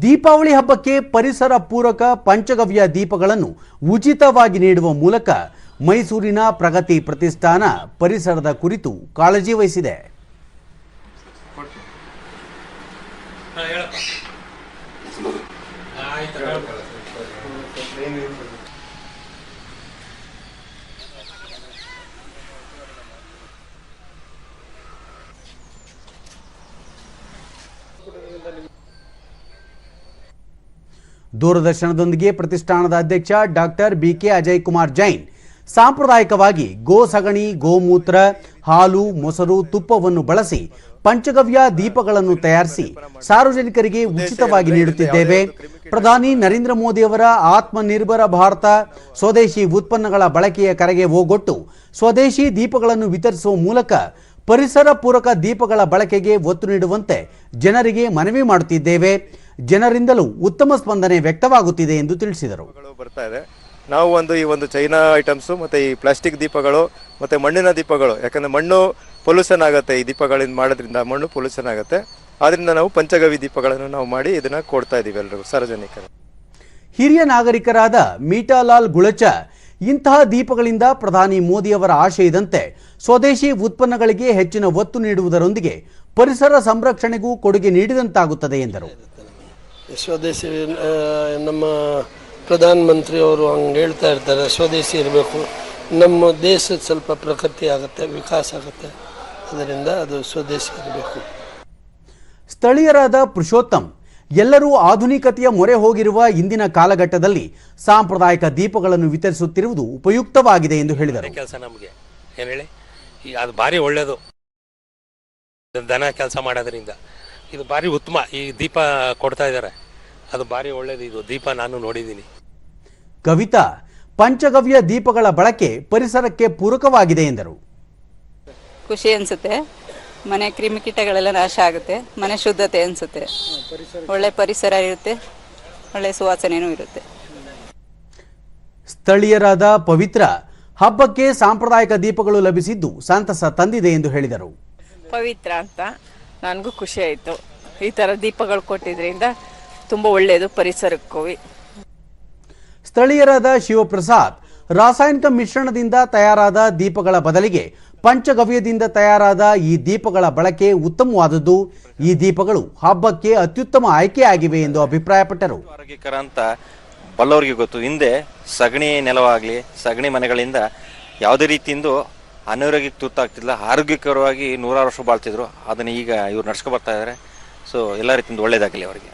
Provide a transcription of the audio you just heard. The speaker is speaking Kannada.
ದೀಪಾವಳಿ ಹಬ್ಬಕ್ಕೆ ಪರಿಸರ ಪೂರಕ ಪಂಚಗವ್ಯ ದೀಪಗಳನ್ನು ಉಚಿತವಾಗಿ ನೀಡುವ ಮೂಲಕ ಮೈಸೂರಿನ ಪ್ರಗತಿ ಪ್ರತಿಷ್ಠಾನ ಪರಿಸರದ ಕುರಿತು ಕಾಳಜಿ ವಹಿಸಿದೆ. ದೂರದರ್ಶನದೊಂದಿಗೆ ಪ್ರತಿಷ್ಠಾನದ ಅಧ್ಯಕ್ಷ doctor B K Ajay Kumar Jain. ಸಾಂಪ್ರದಾಯಿಕವಾಗಿ ಗೋ ಸಗಣಿ ಗೋಮೂತ್ರ, ಹಾಲು, ಮೊಸರು, ತುಪ್ಪವನ್ನು ಬಳಸಿ ಪಂಚಗವ್ಯ ದೀಪಗಳನ್ನು ತಯಾರಿಸಿ ಸಾರ್ವಜನಿಕರಿಗೆ ಉಚಿತವಾಗಿ ನೀಡುತ್ತಿದ್ದೇವೆ. ಪ್ರಧಾನಿ ನರೇಂದ್ರ ಮೋದಿಯವರ ಆತ್ಮನಿರ್ಭರ ಭಾರತ, ಸ್ವದೇಶಿ ಉತ್ಪನ್ನಗಳ ಬಳಕೆಯ ಕರೆಗೆ ಓಗೊಟ್ಟು ಸ್ವದೇಶಿ ದೀಪಗಳನ್ನು ವಿತರಿಸುವ ಮೂಲಕ ಪರಿಸರ ಪೂರಕ ದೀಪಗಳ ಬಳಕೆಗೆ ಒತ್ತು ನೀಡುವಂತೆ ಜನರಿಗೆ ಮನವಿ ಮಾಡುತ್ತಿದ್ದೇವೆ. ಜನರಿಂದಲೂ ಉತ್ತಮ ಸ್ಪಂದನೆ ವ್ಯಕ್ತವಾಗುತ್ತಿದೆ ಎಂದು ತಿಳಿಸಿದರು. ಬರ್ತಾ ಇದೆ. ನಾವು ಒಂದು ಈ ಒಂದು ಚೈನಾ ಐಟಮ್ಸು ಮತ್ತು ಈ ಪ್ಲಾಸ್ಟಿಕ್ ದೀಪಗಳು ಮತ್ತು ಮಣ್ಣಿನ ದೀಪಗಳು ಯಾಕಂದರೆ ಮಣ್ಣು ಪೊಲ್ಯೂಷನ್ ಆಗುತ್ತೆ ಈ ದೀಪಗಳಿಂದ ಮಾಡೋದ್ರಿಂದ ಮಣ್ಣು ಪೊಲ್ಯೂಷನ್ ಆಗುತ್ತೆ. ಆದ್ದರಿಂದ ನಾವು ಪಂಚಗವಿ ದೀಪಗಳನ್ನು ನಾವು ಮಾಡಿ ಇದನ್ನು ಕೊಡ್ತಾ ಇದ್ದೀವಿ ಎಲ್ಲರಿಗೂ ಸಾರ್ವಜನಿಕರು. ಹಿರಿಯ ನಾಗರಿಕರಾದ ಮೀಟಾಲಾಲ್ ಗುಳಚ ಇಂತಹ ದೀಪಗಳಿಂದ ಪ್ರಧಾನಿ ಮೋದಿಯವರ ಆಶಯದಂತೆ ಸ್ವದೇಶಿ ಉತ್ಪನ್ನಗಳಿಗೆ ಹೆಚ್ಚಿನ ಒತ್ತು ನೀಡುವುದರೊಂದಿಗೆ ಪರಿಸರ ಸಂರಕ್ಷಣೆಗೂ ಕೊಡುಗೆ ನೀಡಿದಂತಾಗುತ್ತದೆ ಎಂದರು. ಸ್ವದೇಶಿ ನಮ್ಮ ಪ್ರಧಾನ ಮಂತ್ರಿ ಅವರು ಹಂಗೆ ಹೇಳ್ತಾ ಇರ್ತಾರೆ ಸ್ವದೇಶಿ ಇರಬೇಕು. ನಮ್ಮ ದೇಶದ ಸ್ವಲ್ಪ ಪ್ರಗತಿ ಆಗುತ್ತೆ ವಿಕಾಸ ಆಗುತ್ತೆ. ಅದರಿಂದ ಅದು ಸ್ವದೇಶಿ ಇರಬೇಕು. ಸ್ಥಳೀಯರಾದ ಪುರುಷೋತ್ತಮ್ ಎಲ್ಲರೂ ಆಧುನಿಕತೆಯ ಮೊರೆ ಹೋಗಿರುವ ಇಂದಿನ ಕಾಲಘಟ್ಟದಲ್ಲಿ ಸಾಂಪ್ರದಾಯಿಕ ದೀಪಗಳನ್ನು ವಿತರಿಸುತ್ತಿರುವುದು ಉಪಯುಕ್ತವಾಗಿದೆ ಎಂದು ಹೇಳಿದರು. ಕೆಲಸ ನಮಗೆ. ಏನು ಹೇಳಿ? ಈ ಅದು ಭಾರಿ ಒಳ್ಳೆಯದು ದನ ಕೆಲಸ ಮಾಡೋದ್ರಿಂದ. ಇದು ಭಾರಿ ಉತ್ತಮ. ಈ ದೀಪ ಕೊಡ್ತಾ ಇದ್ದಾರೆ. ಅದು ಭಾರಿ ಒಳ್ಳೇದು. ಇದು ದೀಪ ನಾನು ನೋಡಿದ್ದೀನಿ. ಕವಿತಾ ಪಂಚಗವ್ಯ ದೀಪಗಳ ಬಳಕೆ ಪರಿಸರಕ್ಕೆ ಪೂರಕವಾಗಿದೆ ಎಂದರು. ಖುಷಿ ಅನಿಸುತ್ತೆ. ಮನೆ ಕ್ರಿಮಿಕೀಟಗಳೆಲ್ಲ ನಾಶ ಆಗುತ್ತೆ. ಮನೆ ಶುದ್ಧತೆ ಅನಿಸುತ್ತೆ. ಒಳ್ಳೆ ಪರಿಸರ ಇರುತ್ತೆ. ಒಳ್ಳೆ ಸುವಾಸನೆಯೂ ಇರುತ್ತೆ. ಸ್ಥಳೀಯರಾದ ಪವಿತ್ರ ಹಬ್ಬಕ್ಕೆ ಸಾಂಪ್ರದಾಯಿಕ ದೀಪಗಳು ಲಭಿಸಿದ್ದು ಸಂತಸ ತಂದಿದೆ ಎಂದು ಹೇಳಿದರು. ಪವಿತ್ರ ಅಂತ. ನನಗೂ ಖುಷಿ ಆಯಿತು. ಈ ಥರ ದೀಪಗಳು ಕೊಟ್ಟಿದ್ರಿಂದ ತುಂಬ ಒಳ್ಳೆಯದು ಪರಿಸರಕ್ಕೂ. ಸ್ಥಳೀಯರಾದ ಶಿವಪ್ರಸಾದ್ ರಾಸಾಯನಿಕ ಮಿಶ್ರಣದಿಂದ ತಯಾರಾದ ದೀಪಗಳ ಬದಲಿಗೆ ಪಂಚಗವ್ಯದಿಂದ ತಯಾರಾದ ಈ ದೀಪಗಳ ಬಳಕೆ ಉತ್ತಮವಾದದ್ದು. ಈ ದೀಪಗಳು ಹಬ್ಬಕ್ಕೆ ಅತ್ಯುತ್ತಮ ಆಯ್ಕೆಯಾಗಿವೆ ಎಂದು ಅಭಿಪ್ರಾಯಪಟ್ಟರು. ಆರೋಗ್ಯಕರ ಅಂತ ಬಲ್ಲವರಿಗೆ ಗೊತ್ತು. ಹಿಂದೆ ಸಗಣಿ ನೆಲವಾಗಲಿ ಸಗಣಿ ಮನೆಗಳಿಂದ ಯಾವುದೇ ರೀತಿಯಿಂದ ಅನಾರೋಗ್ಯಕ್ಕೆ ತುತ್ತಾಗ್ತಿಲ್ಲ ಆರೋಗ್ಯಕರವಾಗಿ ನೂರಾರು ವರ್ಷ ಬಾಳ್ತಿದ್ರು. ಅದನ್ನು ಈಗ ಇವ್ರು ನಡ್ಸ್ಕೊ ಬರ್ತಾ ಇದ್ದಾರೆ ಸೊ ಎಲ್ಲ ರೀತಿಯಿಂದ ಒಳ್ಳೇದಾಗಲಿ ಅವರಿಗೆ.